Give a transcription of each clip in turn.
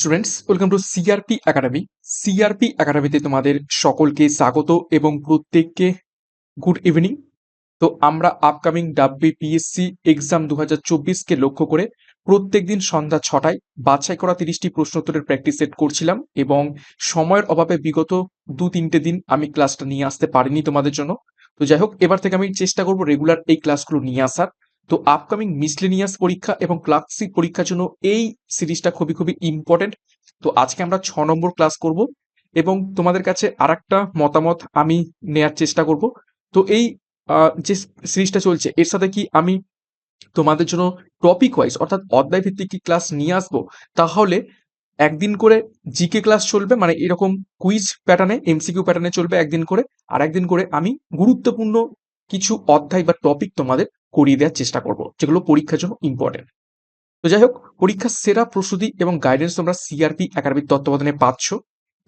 Students welcome to CRP academy CRP একাডেমিতে তোমাদের সকলকে স্বাগত এবং প্রত্যেককে গুড ইভিনিং তো আমরা আপকামিং ডাব্লিউপিএসসি এক্সাম দু হাজার চব্বিশকে লক্ষ্য করে প্রত্যেকদিন সন্ধ্যা ছটায় বাছাই করা তিরিশটি প্রশ্নোত্তরের প্র্যাকটিস সেট করছিলাম এবং সময়ের অভাবে বিগত দু তিনটে দিন আমি ক্লাসটা নিয়ে আসতে পারিনি তোমাদের জন্য। তো যাই হোক, এবার থেকে আমি চেষ্টা করব রেগুলার এই ক্লাসগুলো নিয়ে আসার। তো আপকামিং মিসলেনিয়াস পরীক্ষা এবং ক্লাসিক পরীক্ষার জন্য এই সিরিজটা খুবই খুবই ইম্পর্টেন্ট তো আজকে আমরা ছ নম্বর ক্লাস করব এবং তোমাদের কাছে আর একটা মতামত আমি নেয়ার চেষ্টা করব। তো এই যে সিরিজটা চলছে, এর সাথে কি আমি তোমাদের জন্য টপিক ওয়াইজ অর্থাৎ অধ্যায় ভিত্তিক কি ক্লাস নিয়ে আসব? তাহলে একদিন করে জিকে ক্লাস চলবে মানে এরকম কুইজ প্যাটার্নে এমসিকিউ প্যাটার্নে চলবে একদিন করে। আর একদিন করে আমি গুরুত্বপূর্ণ কিছু অধ্যায় বা টপিক তোমাদের করিয়ে দেওয়ার চেষ্টা করব, যেগুলো পরীক্ষার জন্য ইম্পর্টেন্ট তো যাই হোক, পরীক্ষার সেরা প্রস্তুতি এবং গাইডেন্স তোমরা সিআরপি একাডেমির তত্ত্বাবধানে পাচ্ছ।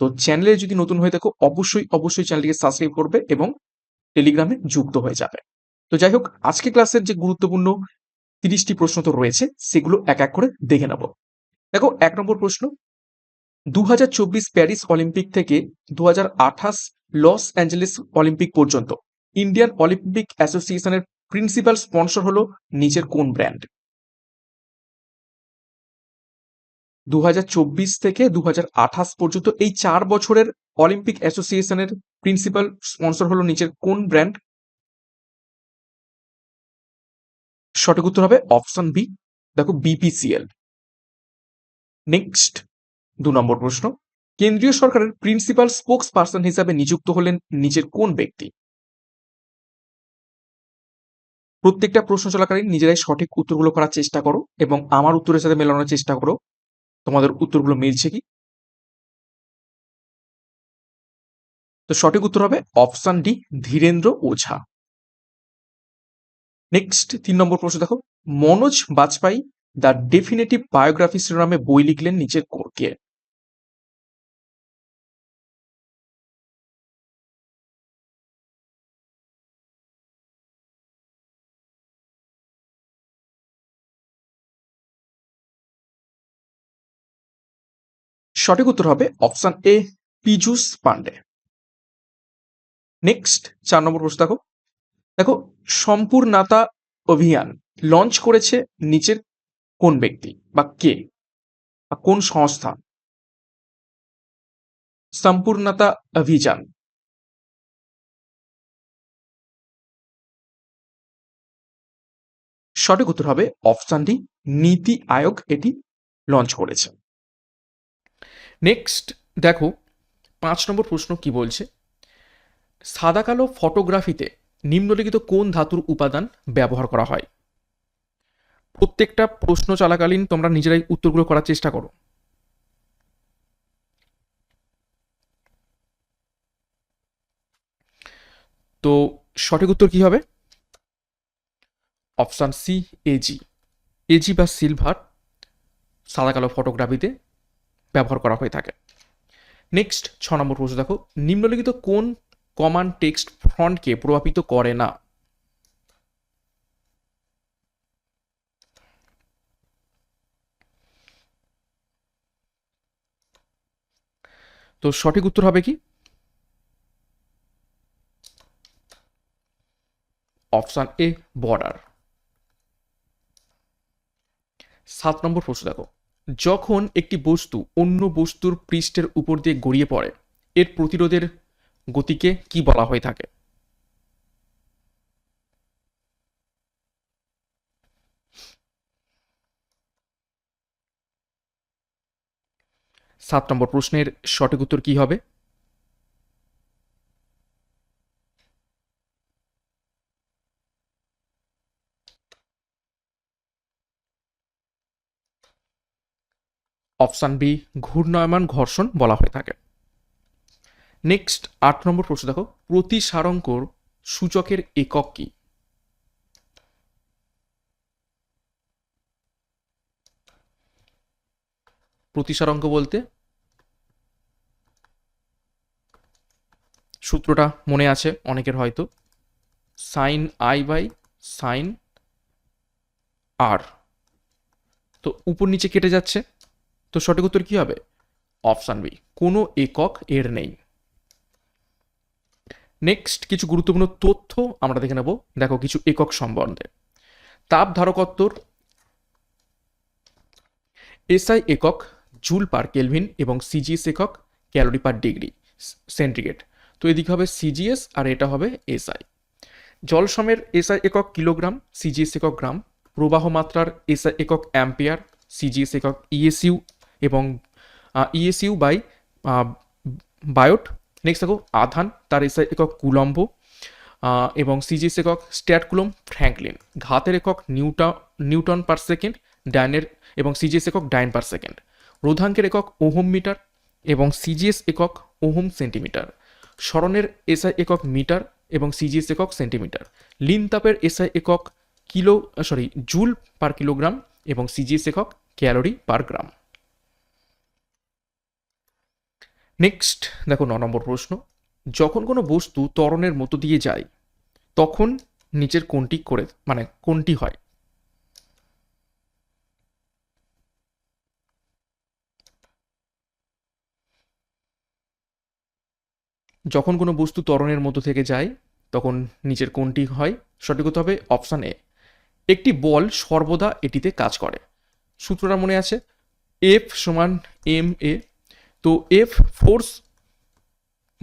তো চ্যানেলে যদি নতুন হয়ে থাকো, অবশ্যই অবশ্যই চ্যানেলটিকে সাবস্ক্রাইব করবে এবং টেলিগ্রামে যুক্ত হয়ে যাবে। তো যাই হোক আজকে ক্লাসের যে গুরুত্বপূর্ণ তিরিশটি প্রশ্ন তো রয়েছে, সেগুলো এক এক করে দেখে নেব। দেখো, এক নম্বর প্রশ্ন দু হাজার চব্বিশ প্যারিস অলিম্পিক থেকে দু হাজার আঠাশ লস অ্যাঞ্জেলেস অলিম্পিক পর্যন্ত, ইন্ডিয়ান অলিম্পিক অ্যাসোসিয়েশনের প্রিন্সিপাল স্পন্সর হলো নিচের কোন ব্র্যান্ড দুই হাজার চব্বিশ থেকে দু হাজার আঠাশ পর্যন্ত এই চার বছরের অলিম্পিক অ্যাসোসিয়েশনের প্রিন্সিপাল স্পন্সর হলো নিচের কোন ব্র্যান্ড সঠিক উত্তর হবে অপশন বি দেখো বিপিসিএল নেক্সট দু নম্বর প্রশ্ন। কেন্দ্রীয় সরকারের প্রিন্সিপাল স্পোক্স পার্সন হিসাবে নিযুক্ত হলেন নিচের কোন ব্যক্তি? প্রত্যেকটা প্রশ্ন চলাকালীন নিজেরাই সঠিক উত্তরগুলো করার চেষ্টা করো এবং আমার উত্তরের সাথে মেলানোর চেষ্টা করো। তোমাদের উত্তরগুলো মিলছে কি? তো সঠিক উত্তর হবে option D, Dhirendra Ojha. Next তিন নম্বর প্রশ্ন দেখো। Manoj Bajpai the definitive biography শিরোনামে বই লিখলেন নিচের কো- সঠিক উত্তর হবে option A Piyush Pandey. Next, চার নম্বর প্রশ্ন দেখো। দেখো, সম্পূর্ণতা অভিযান লঞ্চ করেছে নিচের কোন ব্যক্তি বা কে বা কোন সংস্থা? সম্পূর্ণতা অভিযান। সঠিক উত্তর হবে অপশন ডি, নীতি আয়োগ এটি লঞ্চ করেছে। নেক্সট দেখো, পাঁচ নম্বর প্রশ্ন কি বলছে? সাদা কালো ফটোগ্রাফিতে নিম্নলিখিত কোন ধাতুর উপাদান ব্যবহার করা হয়? প্রত্যেকটা প্রশ্ন চলাকালীন তোমরা নিজেরাই উত্তরগুলো করার চেষ্টা করো। তো সঠিক উত্তর কি হবে? অপশান সি এজি এজি বা সিলভার সাদা কালো ফটোগ্রাফিতে ব্যবহার করা হয়ে থাকে। নেক্সট ছ নম্বর প্রশ্ন দেখো, নিম্নলিখিত কোন কমান্ড টেক্সট ফ্রন্টকে প্রভাবিত করে না? তো সঠিক উত্তর হবে কি? অপশান এ বর্ডার সাত নম্বর প্রশ্ন দেখো যখন একটি বস্তু অন্য বস্তুর পৃষ্ঠের উপর দিয়ে গড়িয়ে পড়ে, এর প্রতিরোধের গতিকে কি বলা হয়ে থাকে? সাত নম্বর প্রশ্নের সঠিক উত্তর কি হবে? অপশান বি, ঘূর্ণায়মান ঘর্ষণ বলা হয়ে থাকে। নেক্সট, আট নম্বর প্রশ্ন দেখো, প্রতি সারঙ্কর সূচকের একক কি? প্রতিসারাঙ্ক বলতে? সূত্রটা মনে আছে, অনেকের হয়তো। Sine I by sine R. তো উপর নিচে কেটে যাচ্ছে। তো সঠিক উত্তর কি হবে? অপশান বি কোনো একক এর নেই। নেক্সট কিছু গুরুত্বপূর্ণ তথ্য আমরা দেখে নেব। দেখো, কিছু একক সম্বন্ধে। তাপ ধারকত্বর, এসআই একক, জুল পার কেলভিন এবং সিজিএস একক, ক্যালোরি পার ডিগ্রি, সেন্টিগ্রেড। তো এদিকে হবে সিজিএস আর এটা হবে এসআই। জল সমের এসআই একক কিলোগ্রাম, সিজিএস একক গ্রাম, প্রবাহ মাত্রার এসআই একক অ্যাম্পিয়ার, সিজিএস একক ইএসইউ এবং ইএসইউ বাই বায়োট নেক্সট দেখো, আধান, তার এসআই একক কুলম্ব এবং সিজিএস একক স্ট্যাটকুলম ফ্র্যাঙ্কলিন। ঘাতের একক নিউটা, নিউটন পার সেকেন্ড ডাইনের, এবং সিজিএস একক ডাইন পার সেকেন্ড রোধাঙ্কের একক ওহম মিটার এবং সিজিএস একক ওহম সেন্টিমিটার। স্মরণের এসআই একক মিটার এবং সিজিএস একক সেন্টিমিটার। লিনতাপের এসআই একক kilo sorry joule per kilogram এবং সিজিএস একক ক্যালোরি পার গ্রাম নেক্সট দেখো ন নম্বর প্রশ্ন। যখন কোনো বস্তু ত্বরণের মতো দিয়ে যায়, তখন নিচের কোনটি করে মানে কোনটি হয়। যখন কোনো বস্তু ত্বরণের মতো থেকে যায়, তখন নিচের কোনটি হয়। সঠিক হতে হবে অপশান এ। একটি বল সর্বদা এটিতে কাজ করে। সূত্রটা মনে আছে? এফ সমান এম এ তো এফ ফোর্স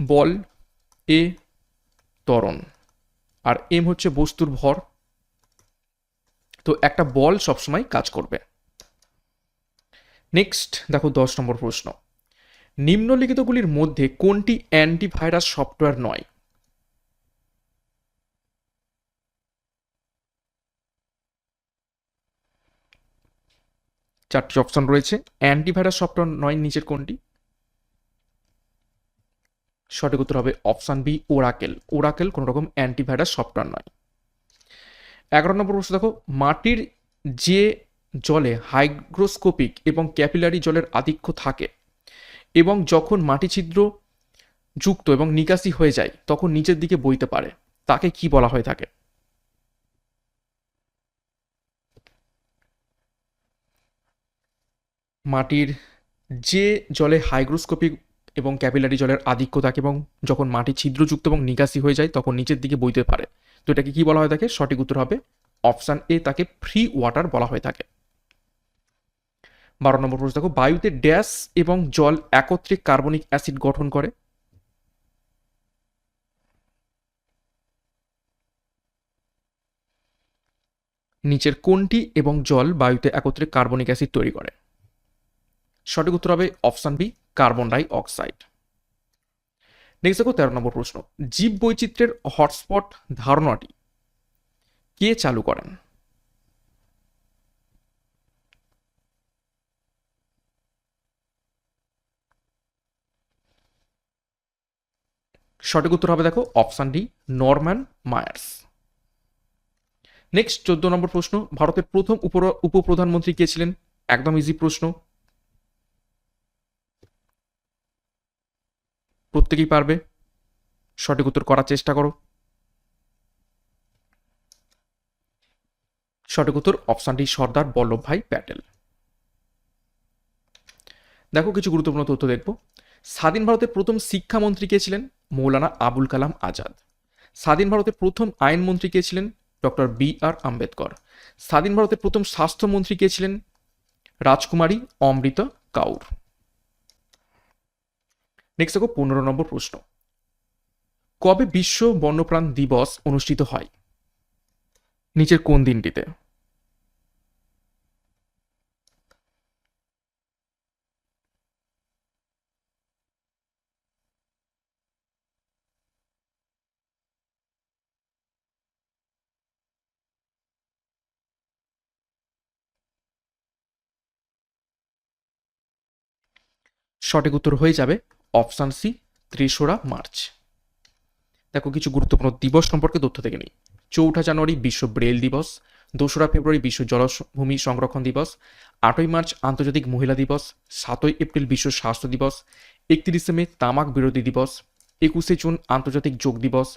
বল এ ত্বরণ আর এম হচ্ছে বস্তুর ভর। তো একটা বল সবসময় কাজ করবে। নেক্সট দেখো দশ নম্বর প্রশ্ন। নিম্নলিখিতগুলির মধ্যে কোনটি অ্যান্টিভাইরাস সফটওয়্যার নয়? চারটি অপশন রয়েছে। অ্যান্টিভাইরাস সফটওয়্যার নয়, নিচের কোনটি? সঠিক উত্তর হবে অপশান বি, ওরাকেল। ওরাকেল কোনো রকম অ্যান্টিভাইরাস সফটওয়্যার নয়। এগারো নম্বর প্রশ্ন দেখো, মাটির যে জলে হাইগ্রোস্কোপিক এবং ক্যাপিলারি জলের আধিক্য থাকে এবং যখন মাটি ছিদ্র যুক্ত এবং নিকাশি হয়ে যায়, তখন নিচের দিকে বইতে পারে। তাকে কি বলা হয়ে থাকে? মাটির যে জলে হাইগ্রোস্কোপিক এবং ক্যাপিলারি জলের আধিক্য থাকে এবং যখন মাটি ছিদ্রযুক্ত এবং নিকাশি হয়ে যায়, তখন নিচের দিকে বইতে পারে। তো এটাকে কি বলা হয়ে থাকে সঠিক উত্তর হবে অপশান এ, তাকে ফ্রি ওয়াটার বলা হয়ে থাকে। বারো নম্বর প্রশ্ন দেখো, বায়ুতে ড্যাশ এবং জল একত্রে কার্বনিক অ্যাসিড গঠন করে। নিচের কোনটি এবং জল বায়ুতে একত্রে কার্বনিক অ্যাসিড তৈরি করে? সঠিক উত্তর হবে option B carbon die oxide next দেখো তেরো নম্বর প্রশ্ন। জীব বৈচিত্র্যের হটস্পট ধারণাটি কে চালু করেন? সঠিক উত্তর হবে দেখো option D, Norman Myers. Next চোদ্দ নম্বর প্রশ্ন। ভারতের প্রথম উপ- উপপ্রধানমন্ত্রী কে ছিলেন? একদম ইজি প্রশ্ন। প্রত্যেকেই পারবে। সঠিক উত্তর করার চেষ্টা করো। সঠিক উত্তর অপশান ডি সর্দার বল্লভভাই প্যাটেল। দেখো কিছু গুরুত্বপূর্ণ তথ্য দেখব। স্বাধীন ভারতের প্রথম শিক্ষামন্ত্রী কে ছিলেন? মৌলানা আবুল কালাম আজাদ। স্বাধীন ভারতের প্রথম আইনমন্ত্রী কে ছিলেন? Doctor B R Ambedkar. স্বাধীন ভারতের প্রথম স্বাস্থ্যমন্ত্রী কে ছিলেন? রাজকুমারী অমৃতা কাউর। নেক্সট দেখো পনেরো নম্বর প্রশ্ন। কবে বিশ্ব বন্যপ্রাণ দিবস অনুষ্ঠিত হয়? নিচের কোন দিনটিতে? সঠিক উত্তর হয়ে যাবে অপশান সি ত্রিশোরা মার্চ। দেখো, কিছু গুরুত্বপূর্ণ দিবস সম্পর্কে তথ্য থেকে নিই। চৌঠা জানুয়ারি বিশ্ব ব্রেল দিবস, দোসরা ফেব্রুয়ারি বিশ্ব জলভূমি সংরক্ষণ দিবস, আটই মার্চ আন্তর্জাতিক মহিলা দিবস, সাতই এপ্রিল বিশ্ব স্বাস্থ্য দিবস, একত্রিশে মে তামাক বিরোধী দিবস, একুশে জুন আন্তর্জাতিক যোগ দিবস,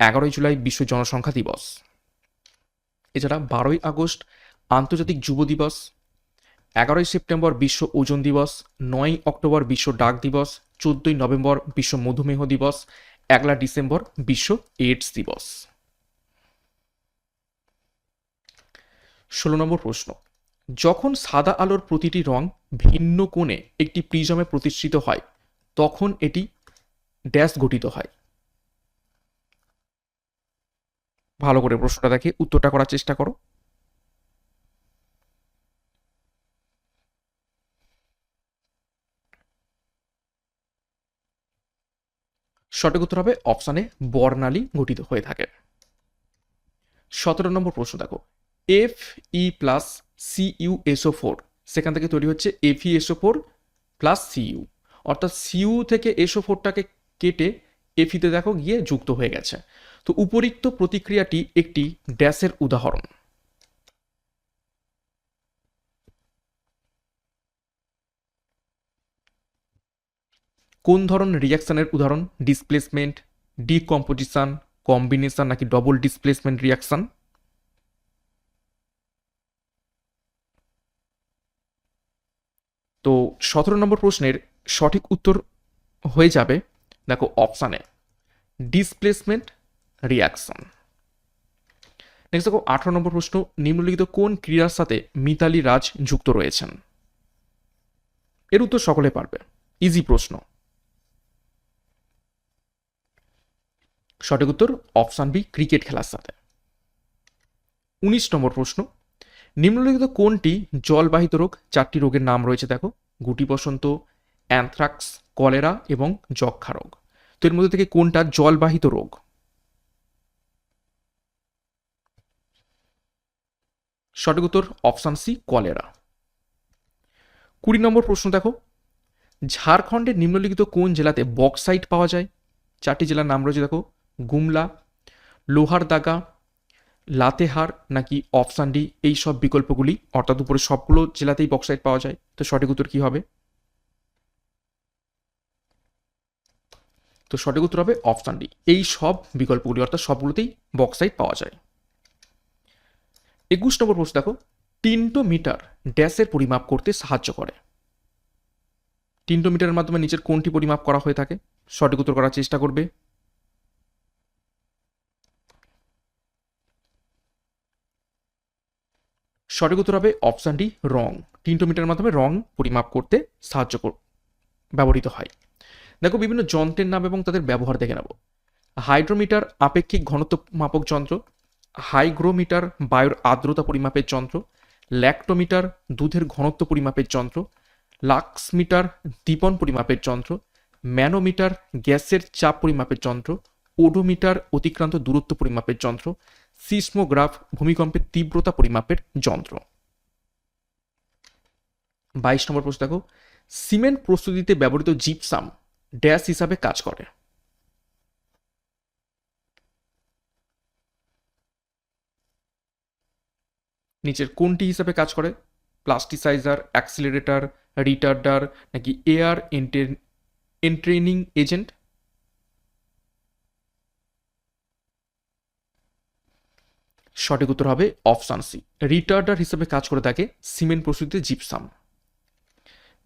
এগারোই জুলাই বিশ্ব জনসংখ্যা দিবস। এছাড়া বারোই আগস্ট আন্তর্জাতিক যুব দিবস এগারোই সেপ্টেম্বর বিশ্ব ওজন দিবস নয় অক্টোবর বিশ্ব ডাক দিবস, চোদ্দই নভেম্বর বিশ্ব মধুমেহ দিবস, একলা ডিসেম্বর বিশ্ব এইডস দিবস। ষোলো নম্বর প্রশ্ন। যখন সাদা আলোর প্রতিটি রং ভিন্ন কোণে একটি প্রিজমে প্রতিষ্ঠিত হয়, তখন এটি ড্যাশ গঠিত হয়। ভালো করে প্রশ্নটা দেখে উত্তরটা করার চেষ্টা করো। সঠিক উত্তর হবে অপশানে বর্ণালী গঠিত হয়ে থাকে। সতেরো নম্বর প্রশ্ন দেখো। F E plus CU SO four সেখান থেকে তৈরি হচ্ছে F E SO four plus CU অর্থাৎ সিইউ থেকে এসও ফোরটাকে কেটে এফিতে দেখো গিয়ে যুক্ত হয়ে গেছে। তো উপরিক্ত প্রতিক্রিয়াটি একটি ড্যাশের উদাহরণ। কোন ধরনের রিয়াকশনের উদাহরণ? ডিসপ্লেসমেন্ট ডিকম্পোজিশন কম্বিনেশন নাকি ডবল ডিসপ্লেসমেন্ট রিয়াকশন তো সতেরো নম্বর প্রশ্নের সঠিক উত্তর হয়ে যাবে, দেখো অপশানে ডিসপ্লেসমেন্ট রিয়াকশন নেক্সট দেখো, আঠারো নম্বর প্রশ্ন, নিম্নলিখিত কোন ক্রীড়ার সাথে মিতালি রাজ যুক্ত রয়েছেন? এর উত্তর সকলে পারবে। ইজি প্রশ্ন। সঠিক উত্তর অপশান বি, ক্রিকেট খেলার সাথে। উনিশ নম্বর প্রশ্ন, নিম্নলিখিত কোনটি জলবাহিত রোগ? চারটি রোগের নাম রয়েছে দেখো গুটি বসন্ত অ্যানথ্রাক্স, কলেরা এবং যক্ষা রোগ। তো এর মধ্যে থেকে কোনটা জলবাহিত রোগ? সঠিক উত্তর অপশান সি, কলেরা। কুড়ি নম্বর প্রশ্ন দেখো, ঝাড়খণ্ডের নিম্নলিখিত কোন জেলাতে বক্সাইট পাওয়া যায়? চারটি জেলার নাম রয়েছে দেখো গুমলা লোহারদাগা লাতেহার নাকি অপশান ডি এই সব বিকল্পগুলি, অর্থাৎ উপরে সবগুলো জেলাতেই বক্সাইট পাওয়া যায়। তো সঠিক উত্তর কি হবে? তো সঠিক উত্তর হবে অপশান ডি এই সব বিকল্পগুলি, অর্থাৎ সবগুলোতেই বক্সাইট পাওয়া যায়। একুশ নম্বর প্রশ্ন দেখো। টিন্টোমিটার ড্যাশের পরিমাপ করতে সাহায্য করে। টিন্টোমিটারের মাধ্যমে নিচের কোনটি পরিমাপ করা হয়ে থাকে? সঠিক উত্তর করার চেষ্টা করবে। সঠিক উত্তর হবে অপশান ডি রং টিন্টোমিটারের মাধ্যমে রং পরিমাপ করতে সাহায্য ব্যবহৃত হয়। দেখো, বিভিন্ন যন্ত্রের নাম এবং তাদের ব্যবহার দেখে নেব। হাইড্রোমিটার আপেক্ষিক ঘনত্ব মাপক যন্ত্র, হাইগ্রোমিটার বায়ুর আর্দ্রতা পরিমাপের যন্ত্র, ল্যাক্টোমিটার দুধের ঘনত্ব পরিমাপের যন্ত্র, লাক্সমিটার দীপন পরিমাপের যন্ত্র, ম্যানোমিটার গ্যাসের চাপ পরিমাপের যন্ত্র ওডোমিটার অতিক্রান্ত দূরত্ব পরিমাপের যন্ত্র, সিসমোগ্রাফ ভূমিকম্পের তীব্রতা পরিমাপের যন্ত্র। বাইশ নম্বর প্রশ্ন দেখো। সিমেন্ট প্রস্তুতিতে ব্যবহৃত জিপসাম ড্যাশ হিসাবে কাজ করে। নিচের কোনটি হিসাবে কাজ করে? প্লাস্টিসাইজার, অ্যাক্সিলারেটর, রিটার্ডার, নাকি এয়ার এন্ট্রেনিং এজেন্ট? সঠিক উত্তর হবে অপশান সি। রিটার্ডার হিসেবে কাজ করে থাকে সিমেন্ট প্রস্তুতিতে জিপসাম।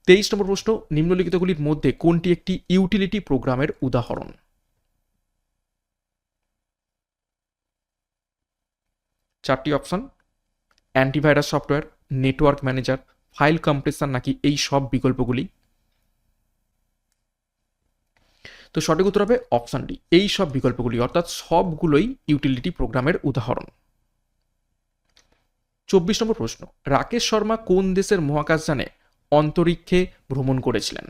তেইশ নম্বর প্রশ্ন, নিম্নলিখিতগুলির মধ্যে কোনটি একটি ইউটিলিটি প্রোগ্রামের উদাহরণ? চারটি option, antivirus software, network manager, file compressor নাকি এই সব বিকল্পগুলি? তো সঠিক উত্তর হবে অপশান ডি। এই সব বিকল্পগুলি, অর্থাৎ সবগুলোই ইউটিলিটি প্রোগ্রামের উদাহরণ। চব্বিশ নম্বর প্রশ্ন, রাকেশ শর্মা কোন দেশের মহাকাশযানে অন্তরিক্ষে ভ্রমণ করেছিলেন?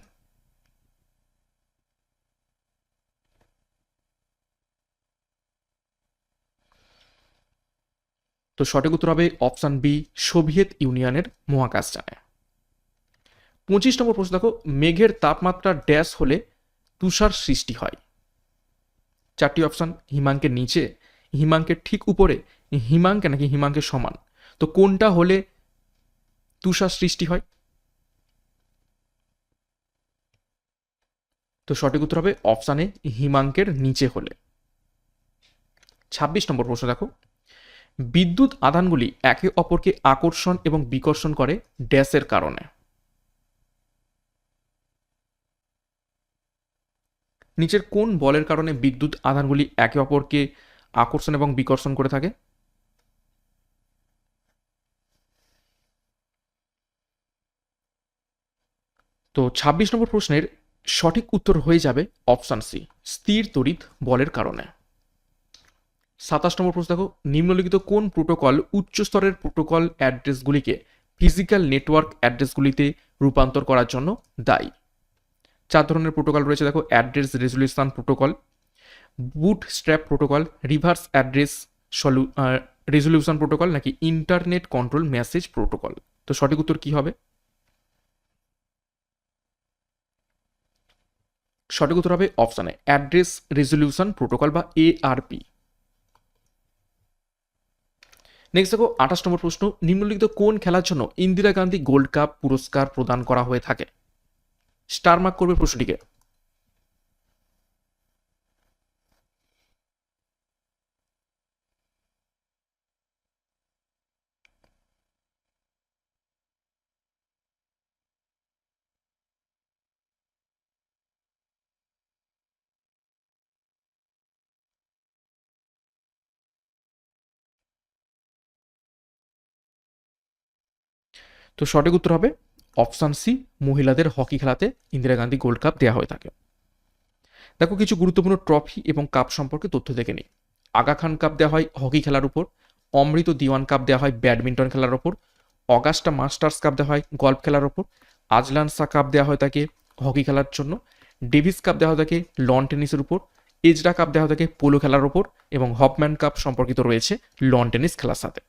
তো সঠিক উত্তর হবে অপশান বি, সোভিয়েত ইউনিয়নের মহাকাশযানে। পঁচিশ নম্বর প্রশ্ন দেখো, মেঘের তাপমাত্রা ড্যাশ হলে তুষার সৃষ্টি হয়। চারটি অপশান, হিমাঙ্কের নিচে, হিমাঙ্কের ঠিক উপরে, হিমাঙ্কে নাকি হিমাঙ্কের সমান। তো কোনটা হলে তুষার সৃষ্টি হয়? তো সঠিক উত্তর হবে অপশানে হিমাঙ্কের নিচে হলে। ছাব্বিশ নম্বর প্রশ্ন দেখো। বিদ্যুৎ আধানগুলি একে অপরকে আকর্ষণ এবং বিকর্ষণ করে ড্যাশের কারণে। নিচের কোন বলের কারণে বিদ্যুৎ আধানগুলি একে অপরকে আকর্ষণ এবং বিকর্ষণ করে থাকে? তো ছাব্বিশ নম্বর প্রশ্নের সঠিক উত্তর হয়ে যাবে অপশান সি, স্থির তড়িৎ বলের কারণে। সাতাশ নম্বর প্রশ্ন দেখো, নিম্নলিখিত কোন প্রোটোকল উচ্চ স্তরের প্রোটোকল অ্যাড্রেসগুলিকে ফিজিক্যাল নেটওয়ার্ক অ্যাড্রেসগুলিতে রূপান্তর করার জন্য দায়ী? চার ধরনের প্রোটোকল রয়েছে দেখো, address resolution protocol, bootstrap protocol, reverse address সলু resolution protocol, নাকি ইন্টারনেট কন্ট্রোল মেসেজ প্রোটোকল? তো সঠিক উত্তর কি হবে? সঠিক উত্তর হবে অপশানে অ্যাড্রেস, রেজলিউশন, প্রোটোকল বা এআরপি। নেক্সট দেখো, আঠাশ নম্বর প্রশ্ন, নিম্নলিখিত কোন খেলার জন্য ইন্দিরা গান্ধী গোল্ড কাপ পুরস্কার প্রদান করা হয়ে থাকে? স্টার মার্ক করবে প্রশ্নটিকে। তো সঠিক উত্তর হবে অপশান সি, মহিলাদের হকি খেলাতে ইন্দিরা গান্ধী গোল্ড কাপ দেওয়া হয়ে থাকে। দেখো, কিছু গুরুত্বপূর্ণ ট্রফি এবং কাপ সম্পর্কে তথ্য দেখে নিই। আগা খান কাপ দেওয়া হয় হকি খেলার উপর, অমৃত দিওয়ান কাপ দেওয়া হয় ব্যাডমিন্টন খেলার ওপর অগাস্টা মাস্টার্স কাপ দেওয়া হয় গল্ফ খেলার ওপর আজলান শাহ কাপ দেওয়া হয় তাকে হকি খেলার জন্য, ডেভিস কাপ দেওয়া হয় তাকে লন টেনিসের উপর, এজরা কাপ দেওয়া হয় তাকে পোলো খেলার ওপর এবং হপম্যান কাপ সম্পর্কিত রয়েছে লন টেনিস খেলার সাথে।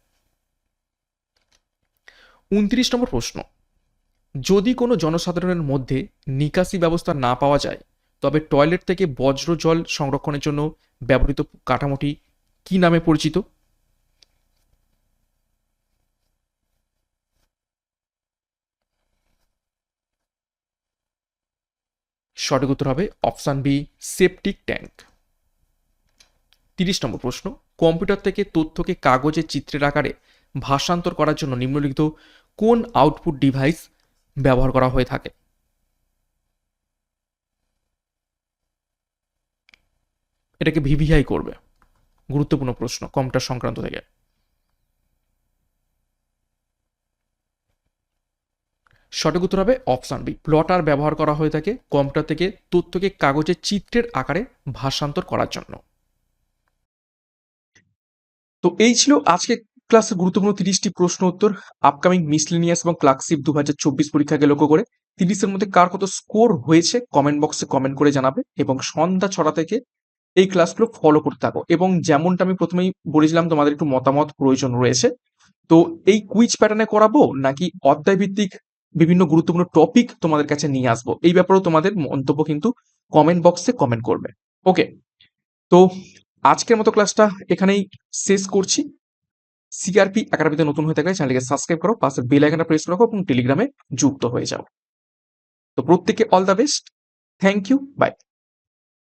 উনত্রিশ নম্বর প্রশ্ন। যদি কোনো জনসাধারণের মধ্যে নিকাশি ব্যবস্থা না পাওয়া যায়, তবে টয়লেট থেকে বজ্র জল সংরক্ষণের জন্য ব্যবহৃত কাঠামোটি কি নামে পরিচিত? সঠিক উত্তর হবে অপশান বি, সেপটিক ট্যাঙ্ক। তিরিশ নম্বর প্রশ্ন, কম্পিউটার থেকে তথ্যকে কাগজে চিত্রের আকারে ভাষান্তর করার জন্য নিম্নলিখিত কোন আউটপুট ডিভাইস ব্যবহার করা হয়ে থাকে? এটাকে ভিভিআই করবে। গুরুত্বপূর্ণ প্রশ্ন কম্পিউটার সংক্রান্ত থেকে। সঠিক উত্তর হবে অপশান বি প্লটার ব্যবহার করা হয়ে থাকে কম্পিউটার থেকে তথ্যকে কাগজের চিত্রের আকারে ভাষান্তর করার জন্য। তো এই ছিল আজকে ক্লাসের গুরুত্বপূর্ণ তিরিশটি প্রশ্ন উত্তর আপকামিং মিসলিনিয়াস এবং ক্লার্কশিপ দু হাজার চব্বিশ পরীক্ষাকে লক্ষ্য করে তিরিশের মধ্যে কার কত স্কোর হয়েছে কমেন্ট বক্সে কমেন্ট করে জানাবে এবং সন্ধ্যা ছটা থেকে এই ক্লাসগুলো ফলো করতে থাকো। এবং যেমনটা আমি প্রথমেই বলেছিলাম, তোমাদের একটু মতামত প্রয়োজন রয়েছে। তো এই কুইজ প্যাটার্নে করাবো নাকি অধ্যায় ভিত্তিক বিভিন্ন গুরুত্বপূর্ণ টপিক তোমাদের কাছে নিয়ে আসব? এই ব্যাপারেও তোমাদের মন্তব্য কিন্তু কমেন্ট বক্সে কমেন্ট করবে। ওকে তো আজকের মতো ক্লাসটা এখানেই শেষ করছি। সিআরপি একাডেমিতে নতুন হয়ে থাকলে চ্যানেলকে সাবস্ক্রাইব করো, পাশে বেল আইকনটা প্রেস করো এবং টেলিগ্রামে যুক্ত হয়ে যাও। তো প্রত্যেককে all the best thank you bye